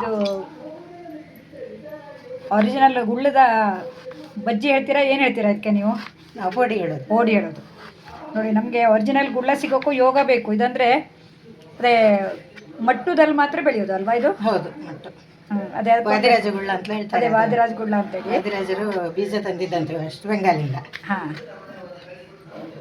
ಇದು ಒರಿಜಿನಲ್ ಗುಳ್ಳದ ಬಜ್ಜಿ ಹೇಳ್ತೀರಾ ಏನು ಹೇಳ್ತೀರಾ ಅದಕ್ಕೆ ನೀವು? ನಾವು ಹೇಳೋದು. ಓಡಿ ಹೇಳೋದು. ನೋಡಿ ನಮಗೆ ಒರಿಜಿನಲ್ ಗುಳ್ಳ ಸಿಗೋಕ್ಕೂ ಯೋಗ ಬೇಕು. ಇದಂದರೆ ಅದೇ ಮಟ್ಟುದಲ್ಲಿ ಮಾತ್ರ ಬೆಳೆಯೋದು ಅಲ್ವಾ ಇದು? ಹೌದು ಮಟ್ಟು. ಅದೇ ವಾದಿರಾಜ ಗುಳ್ಳ ಅಂತ ಅದೇ ವಾದಿರಾಜ ಗುಳ್ಳ ಅಂತ ಹೇಳಿ. ವಾದಿರಾಜರು ಬೀಜ ತಂದಿದ್ದಂತೆ ವೆಸ್ಟ್ ಬೆಂಗಾಲಿಂದ ಹಾಂ.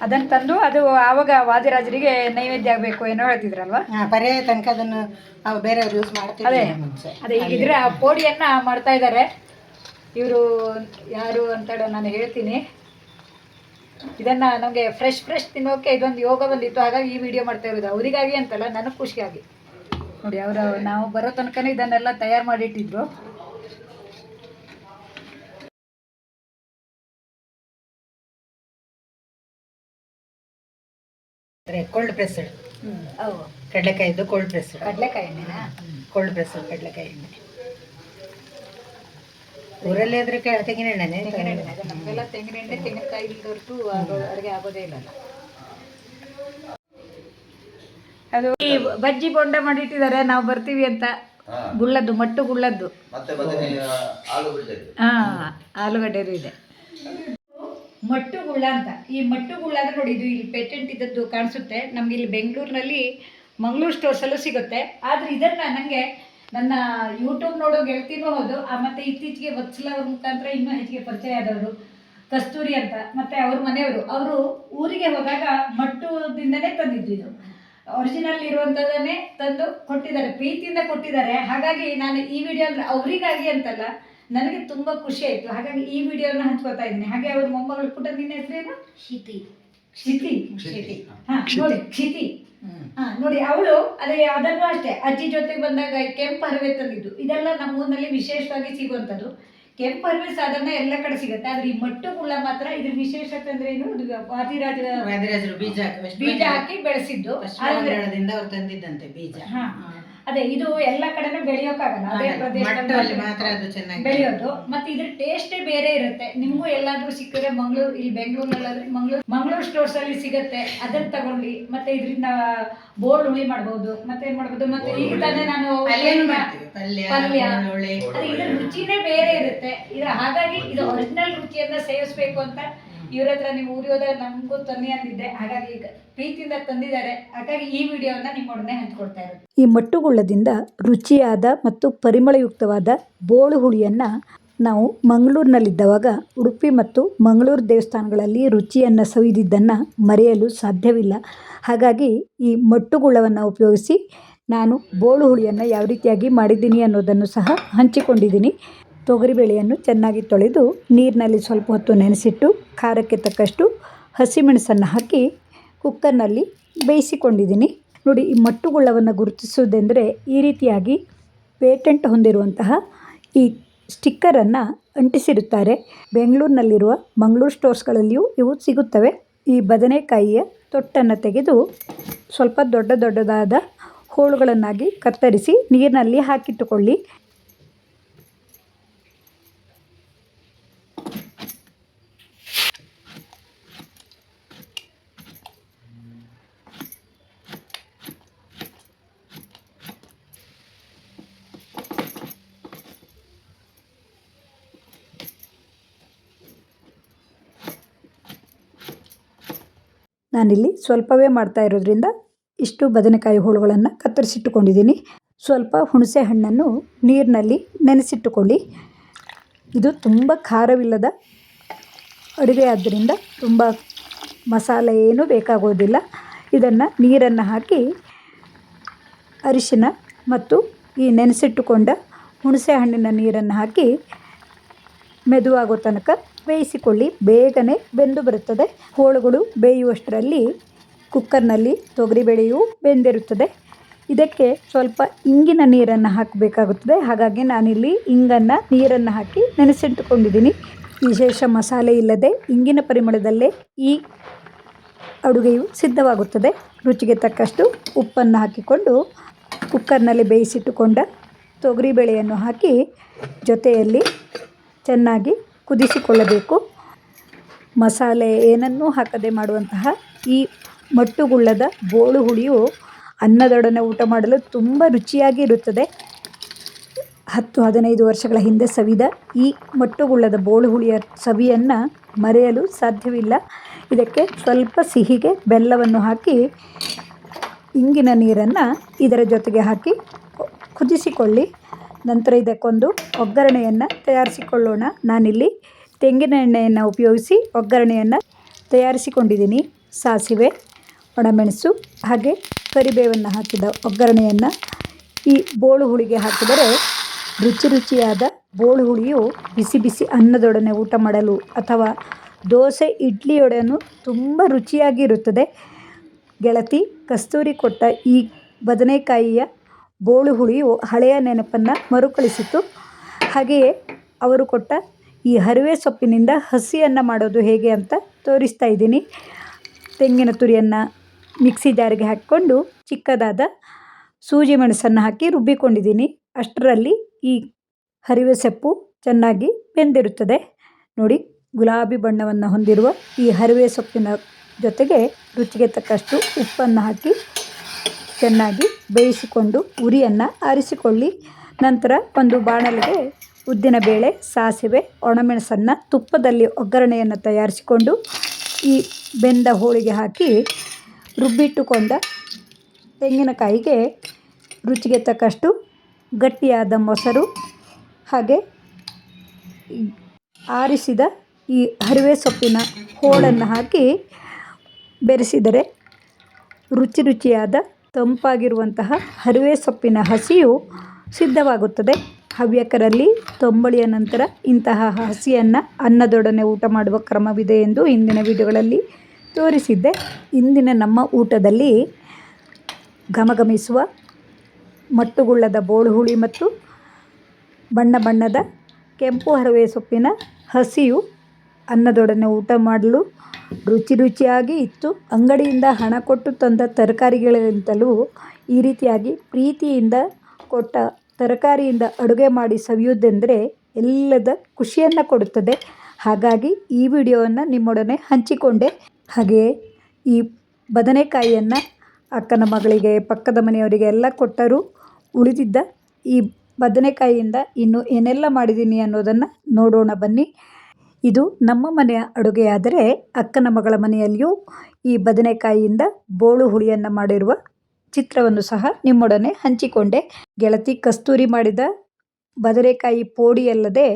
ಅದನ್ನು ತಂದು ಅದು ಆವಾಗ ವಾದಿರಾಜರಿಗೆ ನೈವೇದ್ಯ ಆಗಬೇಕು ಏನೋ ಹೇಳ್ತಿದ್ರಲ್ವಾ? ಹಾ, ಪರ್ಯಾಯ ತನಕ ಅದನ್ನು ಬೇರೆ ಬೇರೆಯವ್ರು ಯೂಸ್ ಅದೇ. ಮುಂಚೆ. ಅದೇ ಈಗಿದ್ರೆ ಆ ಪೋಡಿಯನ್ನ ಮಾಡ್ತಾ ಇದ್ದಾರೆ ಇವರು ಯಾರು ಅಂತೇಳಿ ನಾನು ಹೇಳ್ತೀನಿ. ಇದನ್ನ ನಮಗೆ ಫ್ರೆಶ್ ಫ್ರೆಶ್ ತಿನ್ನೋಕೆ ಇದೊಂದು ಯೋಗ ಬಂದಿತ್ತು ಹಾಗಾಗಿ ಈ ವಿಡಿಯೋ ಮಾಡ್ತಾ ಇರೋದು. ಅವರಿಗಾಗಿ ಅಂತಲ್ಲ ನನಗೆ ಖುಷಿಯಾಗಿ. ನೋಡಿ ಅವರು ನಾವು ಬರೋ ತನಕನೇ ಇದನ್ನೆಲ್ಲ ತಯಾರು ಮಾಡಿಟ್ಟಿದ್ರು. ಕೋಲ್ಡ್ ಪ್ರೆಸ್ಡ್ ಕಡಲೆಕಾಯಿದು ಕಡಲೆಕಾಯಿದ್ದು ಕೋಲ್ಡ್ ಪ್ರೆಸ್ಡ್ ಕಡಲೆಕಾಯಿ ಎಣ್ಣೆನಾ? ಕೋಲ್ಡ್ ಪ್ರೆಸ್ಡ್ ಕಡಲೆಕಾಯಿ ಎಣ್ಣೆ. ಊರಲ್ಲಿ ಆದ್ರೆ ಕ- ತೆಂಗಿನ ಎಣ್ಣೆನೆ? ತೆಂಗಿನ ಎಣ್ಣೆ ಅದು ನಮಗೆಲ್ಲ ತೆಂಗಿನ ಎಣ್ಣೆ ತೆಂಗಿನಕಾಯಿ ಇಲ್ದೊರ್ತು ಆಗೋ ಅಡುಗೆ ಆಗೋದೇ ಇಲ್ಲ ಅದು ಈ ಬಜ್ಜಿ ಬೊಂಡ ಮಾಡಿಟ್ಟಿದ್ದಾರೆ ನಾವು ಬರ್ತೀವಿ ಅಂತ. ಗುಳ್ಳದ್ದು ಮಟ್ಟು ಗುಳ್ಳದ್ದು. ಮತ್ತೆ ಬದನೆ ಆಲೂಗಡ್ಡೆ ಹಾ ಆಲೂಗಡ್ಡೆದು ಇದೆ. ಮಟ್ಟು ಗುಳ್ಳ ಅಂತ. ಈ ಮಟ್ಟುಗುಳ್ಳ ಅಂದ್ರೆ ನೋಡಿ ಇದು ಇಲ್ಲಿ ಪೇಟೆಂಟ್ ಇದ್ದದ್ದು ಕಾಣಿಸುತ್ತೆ. ನಮ್ಗೆ ಇಲ್ಲಿ ಬೆಂಗಳೂರಿನಲ್ಲಿ ಮಂಗಳೂರು ಸ್ಟೋರ್ಸಲ್ಲೂ ಸಿಗುತ್ತೆ. ಆದರೆ ಇದನ್ನು ನನಗೆ ನನ್ನ ಯೂಟ್ಯೂಬ್ ನೋಡೋ ಗೆಳತಿನೂ ಹೌದು, ಆ ಮತ್ತೆ ಇತ್ತೀಚೆಗೆ ಅವ್ರ ಮುಖಾಂತರ ಇನ್ನೂ ಹೆಚ್ಚಿಗೆ ಪರಿಚಯ ಆದವರು ಕಸ್ತೂರಿ ಅಂತ. ಮತ್ತೆ ಅವ್ರ ಮನೆಯವರು, ಅವರು ಊರಿಗೆ ಹೋದಾಗ ಮಟ್ಟುದಿಂದನೇ ತಂದಿದ್ದು ಇದು. ಒರಿಜಿನಲ್ ಇರುವಂಥದ್ದನ್ನೇ ತಂದು ಕೊಟ್ಟಿದ್ದಾರೆ, ಪ್ರೀತಿಯಿಂದ ಕೊಟ್ಟಿದ್ದಾರೆ. ಹಾಗಾಗಿ ನಾನು ಈ ವಿಡಿಯೋ ಅಂದರೆ ಅವರಿಗಾಗಿ ಅಂತಲ್ಲ ನನಗೆ ತುಂಬಾ ಖುಷಿ ಆಯ್ತು. ಹಾಗಾಗಿ ಈ ವಿಡಿಯೋನ ಹಂಚ್ಕೋತಾ ಇದ್ದೀನಿ. ಹಾಗೆ ಅವ್ರ ಮೊಮ್ಮಗಳು ಪುಟ ನಿನ್ನ ಹೆಸರೇನು ಕ್ಷಿತಿ. ಕ್ಷಿತಿ. ಕ್ಷಿತಿ. ಹಾ. ನೋಡಿ ಕ್ಷಿತಿ. ಹಾಂ ನೋಡಿ ಅವಳು ಅದೇ ಅದನ್ನು ಅಷ್ಟೇ. ಅಜ್ಜಿ ಜೊತೆಗೆ ಬಂದಾಗ ಕೆಂಪು ಹರವೆ ತಂದಿದ್ದು. ಇದೆಲ್ಲ ನಮ್ಮ ಊರಿನಲ್ಲಿ ವಿಶೇಷವಾಗಿ ಸಿಗುವಂಥದ್ದು. ಕೆಂಪು ಹರವೆ ಸಾಧಾರಣ ಎಲ್ಲ ಕಡೆ ಸಿಗುತ್ತೆ. ಆದ್ರೆ ಈ ಮಟ್ಟು ಮುಳ್ಳ ಮಾತ್ರ ಇದ್ರ ವಿಶೇಷತೆ ಅಂದ್ರೆ ಏನು? ಇದು ವಾದಿರಾಜ ವಾದಿರಾಜರು ಬೀಜ ಹಾಕಿ ಬೀಜ ಹಾಕಿ ಬೆಳೆಸಿದ್ದು. ತಂದಿದ್ದಂತೆ ಬೀಜ. ಹಾ. ಅದೇ ಇದು ಎಲ್ಲ ಕಡೆನೂ ಬೆಳೆಯೋಕ್ಕಾಗಲ್ಲ ಅದೇ ಪ್ರದೇಶದಲ್ಲಿ ಮಾತ್ರ ಅದು ಚೆನ್ನಾಗಿ ಬೆಳೆಯೋದು. ಮತ್ತೆ ಇದ್ರ ಟೇಸ್ಟೇ ಬೇರೆ ಇರುತ್ತೆ. ನಿಮಗೂ ಎಲ್ಲಾದ್ರೂ ಸಿಕ್ಕಿದ್ರೆ ಮಂಗಳೂರು ಇಲ್ಲಿ ಬೆಂಗಳೂರಲ್ಲಾದ್ರೆ ಮಂಗಳೂರು ಮಂಗಳೂರು ಸ್ಟೋರ್ಸ್ ಅಲ್ಲಿ ಸಿಗುತ್ತೆ. ಅದನ್ನ ತಗೊಳ್ಳಿ ಮತ್ತೆ ಇದರಿಂದ ಬೋರ್ಡ್ ಹುಳಿ ಮಾಡ್ಬೋದು. ಮತ್ತೆ ಏನ್ ಮಾಡ್ಬೋದು? ಮತ್ತೆ ಈಗ ತಾನೇ ನಾನು ಪಲ್ಯ ಅದೇ ಇದ್ರ ರುಚಿನೇ ಬೇರೆ ಇರುತ್ತೆ. ಇದ್ರ ಹಾಗಾಗಿ ಇದು ಒರಿಜಿನಲ್ ರುಚಿಯನ್ನ ಸೇವಿಸ್ಬೇಕು ಅಂತ ಇವ್ರ ನೀವು ಊರಿಗೆ ಹೋದಾಗ ನಮಗೂ ತನ್ನಿ ಅಂದಿದ್ದೆ. ಹಾಗಾಗಿ ಪ್ರೀತಿಯಿಂದ ತಂದಿದ್ದಾರೆ. ಹಾಗಾಗಿ ಈ ವಿಡಿಯೋನ ನಿಮ್ಮೊಡನೆ ಹಂಚ್ಕೊಡ್ತಾ ಇರೋದು. ಈ ಮಟ್ಟುಗುಳ್ಳದಿಂದ ರುಚಿಯಾದ ಮತ್ತು ಪರಿಮಳಯುಕ್ತವಾದ ಬೋಳು ಹುಳಿಯನ್ನು ನಾವು ಮಂಗಳೂರಿನಲ್ಲಿದ್ದವಾಗ ಉಡುಪಿ ಮತ್ತು ಮಂಗಳೂರು ದೇವಸ್ಥಾನಗಳಲ್ಲಿ ರುಚಿಯನ್ನು ಸವಿದಿದ್ದನ್ನು ಮರೆಯಲು ಸಾಧ್ಯವಿಲ್ಲ. ಹಾಗಾಗಿ ಈ ಮಟ್ಟುಗುಳ್ಳವನ್ನು ಉಪಯೋಗಿಸಿ ನಾನು ಬೋಳು ಹುಳಿಯನ್ನು ಯಾವ ರೀತಿಯಾಗಿ ಮಾಡಿದ್ದೀನಿ ಅನ್ನೋದನ್ನು ಸಹ ಹಂಚಿಕೊಂಡಿದ್ದೀನಿ. ತೊಗರಿಬೇಳೆಯನ್ನು ಚೆನ್ನಾಗಿ ತೊಳೆದು ನೀರಿನಲ್ಲಿ ಸ್ವಲ್ಪ ಹೊತ್ತು ನೆನೆಸಿಟ್ಟು ಖಾರಕ್ಕೆ ತಕ್ಕಷ್ಟು ಹಸಿಮೆಣಸನ್ನು ಹಾಕಿ ಕುಕ್ಕರ್ನಲ್ಲಿ ಬೇಯಿಸಿಕೊಂಡಿದ್ದೀನಿ. ನೋಡಿ, ಈ ಮಟ್ಟುಗುಳ್ಳವನ್ನು ಗುರುತಿಸುವುದೆಂದರೆ ಈ ರೀತಿಯಾಗಿ ಪೇಟೆಂಟ್ ಹೊಂದಿರುವಂತಹ ಈ ಸ್ಟಿಕ್ಕರನ್ನು ಅಂಟಿಸಿರುತ್ತಾರೆ. ಬೆಂಗಳೂರಿನಲ್ಲಿರುವ ಮಂಗಳೂರು ಸ್ಟೋರ್ಸ್ಗಳಲ್ಲಿಯೂ ಇವು ಸಿಗುತ್ತವೆ. ಈ ಬದನೆಕಾಯಿಯ ತೊಟ್ಟನ್ನು ತೆಗೆದು ಸ್ವಲ್ಪ ದೊಡ್ಡ ದೊಡ್ಡದಾದ ಹೋಳುಗಳನ್ನಾಗಿ ಕತ್ತರಿಸಿ ನೀರಿನಲ್ಲಿ ಹಾಕಿಟ್ಟುಕೊಳ್ಳಿ. ನಾನಿಲ್ಲಿ ಸ್ವಲ್ಪವೇ ಮಾಡ್ತಾ ಇರೋದ್ರಿಂದ ಇಷ್ಟು ಬದನೆಕಾಯಿ ಹೋಳುಗಳನ್ನು ಕತ್ತರಿಸಿಟ್ಟುಕೊಂಡಿದ್ದೀನಿ. ಸ್ವಲ್ಪ ಹುಣಸೆ ಹಣ್ಣನ್ನು ನೀರಿನಲ್ಲಿ ನೆನೆಸಿಟ್ಟುಕೊಳ್ಳಿ. ಇದು ತುಂಬ ಖಾರವಿಲ್ಲದ ಅಡುಗೆ ಆದ್ದರಿಂದ ತುಂಬ ಮಸಾಲೆ ಏನೂ ಬೇಕಾಗೋದಿಲ್ಲ. ಇದನ್ನು ನೀರನ್ನು ಹಾಕಿ ಅರಿಶಿನ ಮತ್ತು ಈ ನೆನೆಸಿಟ್ಟುಕೊಂಡ ಹುಣಸೆ ಹಣ್ಣಿನ ನೀರನ್ನು ಹಾಕಿ ಮೆದುವಾಗೋ ತನಕ ಬೇಯಿಸಿಕೊಳ್ಳಿ. ಬೇಗನೆ ಬೆಂದು ಬರುತ್ತದೆ. ಹೋಳುಗಳು ಬೇಯುವಷ್ಟರಲ್ಲಿ ಕುಕ್ಕರ್ನಲ್ಲಿ ತೊಗರಿಬೇಳೆಯು ಬೆಂದಿರುತ್ತದೆ. ಇದಕ್ಕೆ ಸ್ವಲ್ಪ ಇಂಗಿನ ನೀರನ್ನು ಹಾಕಬೇಕಾಗುತ್ತದೆ. ಹಾಗಾಗಿ ನಾನಿಲ್ಲಿ ಇಂಗನ್ನು ನೀರನ್ನು ಹಾಕಿ ನೆನೆಸಿಟ್ಟುಕೊಂಡಿದ್ದೀನಿ. ವಿಶೇಷ ಮಸಾಲೆ ಇಲ್ಲದೆ ಇಂಗಿನ ಪರಿಮಳದಲ್ಲೇ ಈ ಅಡುಗೆಯು ಸಿದ್ಧವಾಗುತ್ತದೆ. ರುಚಿಗೆ ತಕ್ಕಷ್ಟು ಉಪ್ಪನ್ನು ಹಾಕಿಕೊಂಡು ಕುಕ್ಕರ್ನಲ್ಲಿ ಬೇಯಿಸಿಟ್ಟುಕೊಂಡ ತೊಗರಿಬೇಳೆಯನ್ನು ಹಾಕಿ ಜೊತೆಯಲ್ಲಿ ಚೆನ್ನಾಗಿ ಕುದಿಸಿಕೊಳ್ಳಬೇಕು. ಮಸಾಲೆ ಏನನ್ನೂ ಹಾಕದೆ ಮಾಡುವಂತಹ ಈ ಮಟ್ಟುಗುಳ್ಳದ ಬೋಳು ಹುಳಿಯು ಅನ್ನದೊಡನೆ ಊಟ ಮಾಡಲು ತುಂಬ ರುಚಿಯಾಗಿ ಇರುತ್ತದೆ. ಹತ್ತು ಹದಿನೈದು ವರ್ಷಗಳ ಹಿಂದೆ ಸವಿದ ಈ ಮಟ್ಟುಗುಳ್ಳದ ಬೋಳು ಹುಳಿಯ ಸವಿಯನ್ನು ಮರೆಯಲು ಸಾಧ್ಯವಿಲ್ಲ. ಇದಕ್ಕೆ ಸ್ವಲ್ಪ ಸಿಹಿಗೆ ಬೆಲ್ಲವನ್ನು ಹಾಕಿ, ಇಂಗಿನ ನೀರನ್ನು ಇದರ ಜೊತೆಗೆ ಹಾಕಿ ಕುದಿಸಿಕೊಳ್ಳಿ. ನಂತರ ಇದಕ್ಕೊಂದು ಒಗ್ಗರಣೆಯನ್ನು ತಯಾರಿಸಿಕೊಳ್ಳೋಣ. ನಾನಿಲ್ಲಿ ತೆಂಗಿನ ಎಣ್ಣೆಯನ್ನು ಉಪಯೋಗಿಸಿ ಒಗ್ಗರಣೆಯನ್ನು ತಯಾರಿಸಿಕೊಂಡಿದ್ದೀನಿ. ಸಾಸಿವೆ, ಒಣಮೆಣಸು ಹಾಗೆ ಕರಿಬೇವನ್ನು ಹಾಕಿದ ಒಗ್ಗರಣೆಯನ್ನು ಈ ಬೋಳು ಹುಳಿಗೆ ಹಾಕಿದರೆ ರುಚಿ ರುಚಿಯಾದ ಬೋಳು ಹುಳಿಯು ಬಿಸಿ ಬಿಸಿ ಅನ್ನದೊಡನೆ ಊಟ ಮಾಡಲು ಅಥವಾ ದೋಸೆ ಇಡ್ಲಿಯೊಡನು ತುಂಬ ರುಚಿಯಾಗಿರುತ್ತದೆ. ಗೆಳತಿ, ಕಸ್ತೂರಿ ಕೊಟ್ಟ ಈ ಬದನೆಕಾಯಿಯ ಬೋಳು ಹುಳಿಯು ಹಳೆಯ ನೆನಪನ್ನು ಮರುಕಳಿಸಿತು. ಹಾಗೆಯೇ ಅವರು ಕೊಟ್ಟ ಈ ಹರಿವೆ ಸೊಪ್ಪಿನಿಂದ ಹಸಿಯನ್ನು ಮಾಡೋದು ಹೇಗೆ ಅಂತ ತೋರಿಸ್ತಾ ಇದ್ದೀನಿ. ತೆಂಗಿನ ತುರಿಯನ್ನು ಮಿಕ್ಸಿ ಜಾರಿಗೆ ಹಾಕ್ಕೊಂಡು ಚಿಕ್ಕದಾದ ಸೂಜಿ ಮೆಣಸನ್ನು ಹಾಕಿ ರುಬ್ಬಿಕೊಂಡಿದ್ದೀನಿ. ಅಷ್ಟರಲ್ಲಿ ಈ ಹರಿವೆ ಸೊಪ್ಪು ಚೆನ್ನಾಗಿ ಬೆಂದಿರುತ್ತದೆ. ನೋಡಿ, ಗುಲಾಬಿ ಬಣ್ಣವನ್ನು ಹೊಂದಿರುವ ಈ ಹರಿವೆ ಸೊಪ್ಪಿನ ಜೊತೆಗೆ ರುಚಿಗೆ ತಕ್ಕಷ್ಟು ಉಪ್ಪನ್ನು ಹಾಕಿ ಚೆನ್ನಾಗಿ ಬೇಯಿಸಿಕೊಂಡು ಉರಿಯನ್ನು ಆರಿಸಿಕೊಳ್ಳಿ. ನಂತರ ಒಂದು ಬಾಣಲಿಗೆ ಉದ್ದಿನಬೇಳೆ ಸಾಸಿವೆ, ಒಣಮೆಣಸನ್ನು ತುಪ್ಪದಲ್ಲಿ ಒಗ್ಗರಣೆಯನ್ನು ತಯಾರಿಸಿಕೊಂಡು ಈ ಬೆಂದ ಹೋಳಿಗೆ ಹಾಕಿ ರುಬ್ಬಿಟ್ಟುಕೊಂಡ ತೆಂಗಿನಕಾಯಿಗೆ ರುಚಿಗೆ ತಕ್ಕಷ್ಟು ಗಟ್ಟಿಯಾದ ಮೊಸರು ಹಾಗೆ ಆರಿಸಿದ ಈ ಹರಿವೆ ಸೊಪ್ಪಿನ ಹೋಳನ್ನು ಹಾಕಿ ಬೆರೆಸಿದರೆ ರುಚಿ ರುಚಿಯಾದ ತಂಪಾಗಿರುವಂತಹ ಹರಿವೆ ಸೊಪ್ಪಿನ ಹಸಿಯು ಸಿದ್ಧವಾಗುತ್ತದೆ. ಹವ್ಯಕರಲ್ಲಿ ತೊಂಬಳಿಯ ನಂತರ ಇಂತಹ ಹಸಿಯನ್ನು ಅನ್ನದೊಡನೆ ಊಟ ಮಾಡುವ ಕ್ರಮವಿದೆ ಎಂದು ಇಂದಿನ ವಿಡಿಯೋಗಳಲ್ಲಿ ತೋರಿಸಿದ್ದೆ. ಇಂದಿನ ನಮ್ಮ ಊಟದಲ್ಲಿ ಗಮಗಮಿಸುವ ಮಟ್ಟುಗುಳ್ಳದ ಬೋಳುಹುಳಿ ಮತ್ತು ಬಣ್ಣ ಬಣ್ಣದ ಕೆಂಪು ಹರವೆ ಸೊಪ್ಪಿನ ಹಸಿಯು ಅನ್ನದೊಡನೆ ಊಟ ಮಾಡಲು ರುಚಿ ರುಚಿಯಾಗಿ ಇತ್ತು. ಅಂಗಡಿಯಿಂದ ಹಣ ಕೊಟ್ಟು ತಂದ ತರಕಾರಿಗಳಿಗಿಂತಲೂ ಈ ರೀತಿಯಾಗಿ ಪ್ರೀತಿಯಿಂದ ಕೊಟ್ಟ ತರಕಾರಿಯಿಂದ ಅಡುಗೆ ಮಾಡಿ ಸವಿಯುವುದೆಂದರೆ ಎಲ್ಲದ ಖುಷಿಯನ್ನು ಕೊಡುತ್ತದೆ. ಹಾಗಾಗಿ ಈ ವಿಡಿಯೋವನ್ನು ನಿಮ್ಮೊಡನೆ ಹಂಚಿಕೊಂಡೆ. ಹಾಗೆಯೇ ಈ ಬದನೆಕಾಯಿಯನ್ನು ಅಕ್ಕನ ಮಗಳಿಗೆ, ಪಕ್ಕದ ಮನೆಯವರಿಗೆ ಎಲ್ಲ ಕೊಟ್ಟರೂ ಉಳಿದಿದ್ದ ಈ ಬದನೆಕಾಯಿಯಿಂದ ಇನ್ನು ಏನೆಲ್ಲ ಮಾಡಿದ್ದೀನಿ ಅನ್ನೋದನ್ನು ನೋಡೋಣ ಬನ್ನಿ. ಇದು ನಮ್ಮ ಮನೆಯ ಅಡುಗೆಯಾದರೆ ಅಕ್ಕನ ಮಗಳ ಮನೆಯಲ್ಲಿಯೂ ಈ ಬದನೆಕಾಯಿಯಿಂದ ಬೋಳು ಹುಳಿಯನ್ನು ಮಾಡಿರುವ ಚಿತ್ರವನ್ನು ಸಹ ನಿಮ್ಮೊಡನೆ ಹಂಚಿಕೊಂಡೆ. ಗೆಳತಿ ಕಸ್ತೂರಿ ಮಾಡಿದ ಬದನೆಕಾಯಿ ಪೋಡಿಯಲ್ಲದೆ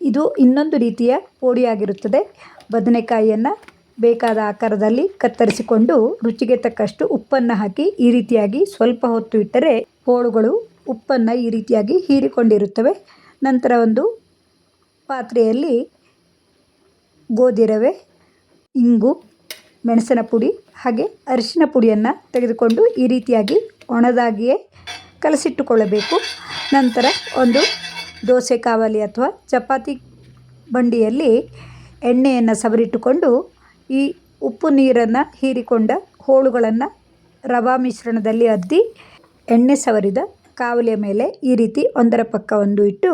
ಇದು ಇನ್ನೊಂದು ರೀತಿಯ ಪೋಡಿಯಾಗಿರುತ್ತದೆ. ಬದನೆಕಾಯಿಯನ್ನು ಬೇಕಾದ ಆಕಾರದಲ್ಲಿ ಕತ್ತರಿಸಿಕೊಂಡು ರುಚಿಗೆ ತಕ್ಕಷ್ಟು ಉಪ್ಪನ್ನು ಹಾಕಿ ಈ ರೀತಿಯಾಗಿ ಸ್ವಲ್ಪ ಹೊತ್ತು ಇಟ್ಟರೆ ಹೋಳುಗಳು ಉಪ್ಪನ್ನು ಈ ರೀತಿಯಾಗಿ ಹೀರಿಕೊಂಡಿರುತ್ತವೆ. ನಂತರ ಒಂದು ಪಾತ್ರೆಯಲ್ಲಿ ಗೋಧಿ ರವೆ, ಇಂಗು, ಮೆಣಸಿನ ಪುಡಿ ಹಾಗೆ ಅರಿಶಿನ ಪುಡಿಯನ್ನು ತೆಗೆದುಕೊಂಡು ಈ ರೀತಿಯಾಗಿ ಒಣದಾಗಿಯೇ ಕಲಸಿಟ್ಟುಕೊಳ್ಳಬೇಕು. ನಂತರ ಒಂದು ದೋಸೆ ಕಾವಲಿ ಅಥವಾ ಚಪಾತಿ ಬಂಡಿಯಲ್ಲಿ ಎಣ್ಣೆಯನ್ನು ಸವರಿಟ್ಟುಕೊಂಡು ಈ ಉಪ್ಪು ನೀರನ್ನು ಹೀರಿಕೊಂಡ ಹೋಳುಗಳನ್ನು ರವಾ ಮಿಶ್ರಣದಲ್ಲಿ ಅದ್ದಿ ಎಣ್ಣೆ ಸವರಿದ ಕಾವಲಿಯ ಮೇಲೆ ಈ ರೀತಿ ಒಂದರ ಪಕ್ಕ ಒಂದು ಇಟ್ಟು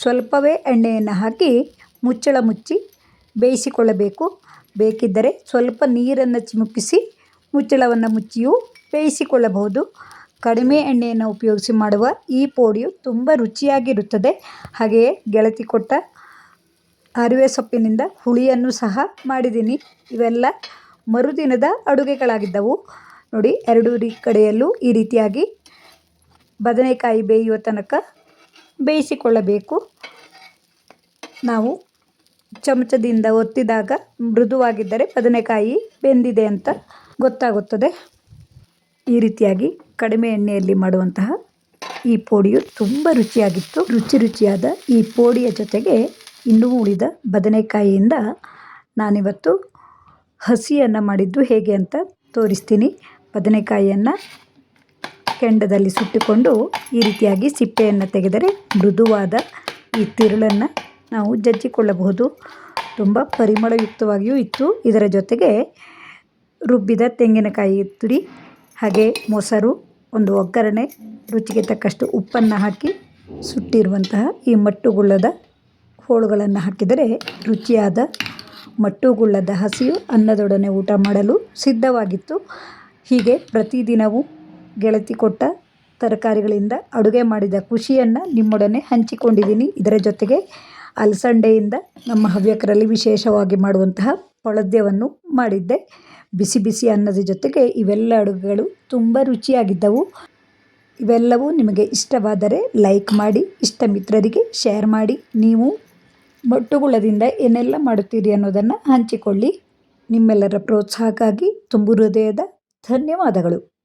ಸ್ವಲ್ಪವೇ ಎಣ್ಣೆಯನ್ನು ಹಾಕಿ ಮುಚ್ಚಳ ಮುಚ್ಚಿ ಬೇಯಿಸಿಕೊಳ್ಳಬೇಕು. ಬೇಕಿದ್ದರೆ ಸ್ವಲ್ಪ ನೀರನ್ನು ಚಿಮುಕಿಸಿ ಮುಚ್ಚಳವನ್ನು ಮುಚ್ಚಿಯೂ ಬೇಯಿಸಿಕೊಳ್ಳಬಹುದು. ಕಡಿಮೆ ಎಣ್ಣೆಯನ್ನು ಉಪಯೋಗಿಸಿ ಮಾಡುವ ಈ ಪೋಡಿಯು ತುಂಬ ರುಚಿಯಾಗಿರುತ್ತದೆ. ಹಾಗೆಯೇ ಗೆಳತಿ ಕೊಟ್ಟ ಅರಿವೆ ಸೊಪ್ಪಿನಿಂದ ಹುಳಿಯನ್ನು ಸಹ ಮಾಡಿದ್ದೀನಿ. ಇವೆಲ್ಲ ಮರುದಿನದ ಅಡುಗೆಗಳಾಗಿದ್ದವು. ನೋಡಿ ಎರಡೂ ರೀ ಕಡೆಯಲ್ಲೂ ಈ ರೀತಿಯಾಗಿ ಬದನೆಕಾಯಿ ಬೇಯುವ ತನಕ ಬೇಯಿಸಿಕೊಳ್ಳಬೇಕು. ನಾವು ಚಮಚದಿಂದ ಒತ್ತಿದಾಗ ಮೃದುವಾಗಿದ್ದರೆ ಬದನೆಕಾಯಿ ಬೆಂದಿದೆ ಅಂತ ಗೊತ್ತಾಗುತ್ತದೆ. ಈ ರೀತಿಯಾಗಿ ಕಡಿಮೆ ಎಣ್ಣೆಯಲ್ಲಿ ಮಾಡುವಂತಹ ಈ ಪೋಡಿಯು ತುಂಬ ರುಚಿಯಾಗಿತ್ತು. ರುಚಿ ರುಚಿಯಾದ ಈ ಪೋಡಿಯ ಜೊತೆಗೆ ಇನ್ನೂ ಉಳಿದ ಬದನೆಕಾಯಿಯಿಂದ ನಾನಿವತ್ತು ಹಸಿಯನ್ನು ಮಾಡಿದ್ದು ಹೇಗೆ ಅಂತ ತೋರಿಸ್ತೀನಿ. ಬದನೆಕಾಯಿಯನ್ನು ಕೆಂಡದಲ್ಲಿ ಸುಟ್ಟುಕೊಂಡು ಈ ರೀತಿಯಾಗಿ ಸಿಪ್ಪೆಯನ್ನು ತೆಗೆದರೆ ಮೃದುವಾದ ಈ ತಿರುಳನ್ನು ನಾವು ಜಜ್ಜಿಕೊಳ್ಳಬಹುದು. ತುಂಬ ಪರಿಮಳಯುಕ್ತವಾಗಿಯೂ ಇತ್ತು. ಇದರ ಜೊತೆಗೆ ರುಬ್ಬಿದ ತೆಂಗಿನಕಾಯಿ ತುರಿ ಹಾಗೆ ಮೊಸರು, ಒಂದು ಒಗ್ಗರಣೆ, ರುಚಿಗೆ ತಕ್ಕಷ್ಟು ಉಪ್ಪನ್ನು ಹಾಕಿ ಸುಟ್ಟಿರುವಂತಹ ಈ ಮಟ್ಟುಗುಳ್ಳದ ಹೋಳುಗಳನ್ನು ಹಾಕಿದರೆ ರುಚಿಯಾದ ಮಟ್ಟುಗುಳ್ಳದ ಹಸಿಯು ಅನ್ನದೊಡನೆ ಊಟ ಮಾಡಲು ಸಿದ್ಧವಾಗಿತ್ತು. ಹೀಗೆ ಪ್ರತಿದಿನವೂ ಗೆಳತಿ ಕೊಟ್ಟ ತರಕಾರಿಗಳಿಂದ ಅಡುಗೆ ಮಾಡಿದ ಖುಷಿಯನ್ನು ನಿಮ್ಮೊಡನೆ ಹಂಚಿಕೊಂಡಿದ್ದೀನಿ. ಇದರ ಜೊತೆಗೆ ಅಲಸಂಡೆಯಿಂದ ನಮ್ಮ ಹವ್ಯಕರಲ್ಲಿ ವಿಶೇಷವಾಗಿ ಮಾಡುವಂತಹ ಪಳದ್ಯವನ್ನು ಮಾಡಿದ್ದೆ. ಬಿಸಿ ಬಿಸಿ ಅನ್ನದ ಜೊತೆಗೆ ಇವೆಲ್ಲ ಅಡುಗೆಗಳು ತುಂಬ ರುಚಿಯಾಗಿದ್ದವು. ಇವೆಲ್ಲವೂ ನಿಮಗೆ ಇಷ್ಟವಾದರೆ ಲೈಕ್ ಮಾಡಿ ಇಷ್ಟ ಮಿತ್ರರಿಗೆ ಶೇರ್ ಮಾಡಿ. ನೀವು ಮೊಟ್ಟುಗುಳದಿಂದ ಏನೆಲ್ಲ ಮಾಡುತ್ತೀರಿ ಅನ್ನೋದನ್ನು ಹಂಚಿಕೊಳ್ಳಿ. ನಿಮ್ಮೆಲ್ಲರ ಪ್ರೋತ್ಸಾಹಕ್ಕಾಗಿ ತುಂಬು ಹೃದಯದ ಧನ್ಯವಾದಗಳು.